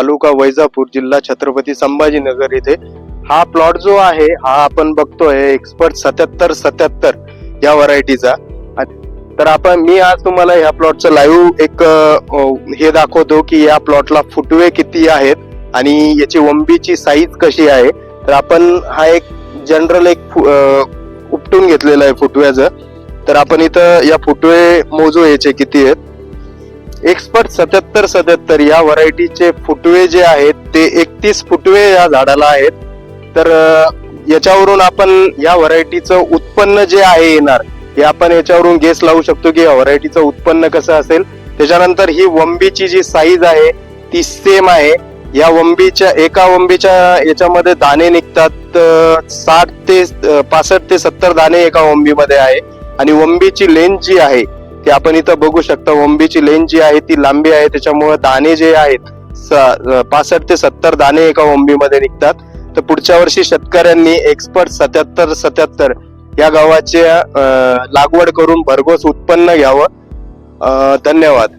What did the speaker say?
तालुका वैजापूर जिल्हा छत्रपती संभाजीनगर येथे हा प्लॉट जो आहे हा आपण बघतोय एक्सपर्ट सत्याहत्तर सत्याहत्तर या व्हरायटीचा तर आपण मी आज तुम्हाला ह्या प्लॉटचं लाईव्ह एक हे दाखवतो की या प्लॉटला फुटवे किती आहेत आणि याची वंबीची साईज कशी आहे. तर आपण हा एक जनरल एक फु- उपटून घेतलेला आहे फुटव्याचं. तर आपण इथं या फुटवे मोजू याचे किती आहेत. एक्सपर्ट सत्याहत्तर सत्याहत्तर या व्हरायटीचे फुटवे जे आहेत ते एकतीस फुटवे या झाडाला आहेत. तर याच्यावरून आपण या व्हरायटीचं उत्पन्न जे आहे येणार हे आपण याच्यावरून गेस लावू शकतो की या व्हरायटीचं उत्पन्न कसं असेल. त्याच्यानंतर ही वंबीची जी साईज आहे ती सेम आहे. या वंबीच्या एका वंबीच्या याच्यामध्ये दाणे निघतात साठ ते पासष्ट ते सत्तर दाणे एका वंबीमध्ये आहे. आणि वंबीची लेंथ जी आहे ते आपण इथं बघू शकता वंबीची लेन जी आहे ती लांबी आहे त्याच्यामुळे दाणे जे आहेत स- पासष्ट ते सत्तर दाणे एका वंबीमध्ये निघतात. तर पुढच्या वर्षी शेतकऱ्यांनी एक्सपर्ट सत्याहत्तर सत्याहत्तर या गव्हाच्या लागवड करून भरघोस उत्पन्न घ्यावं. धन्यवाद.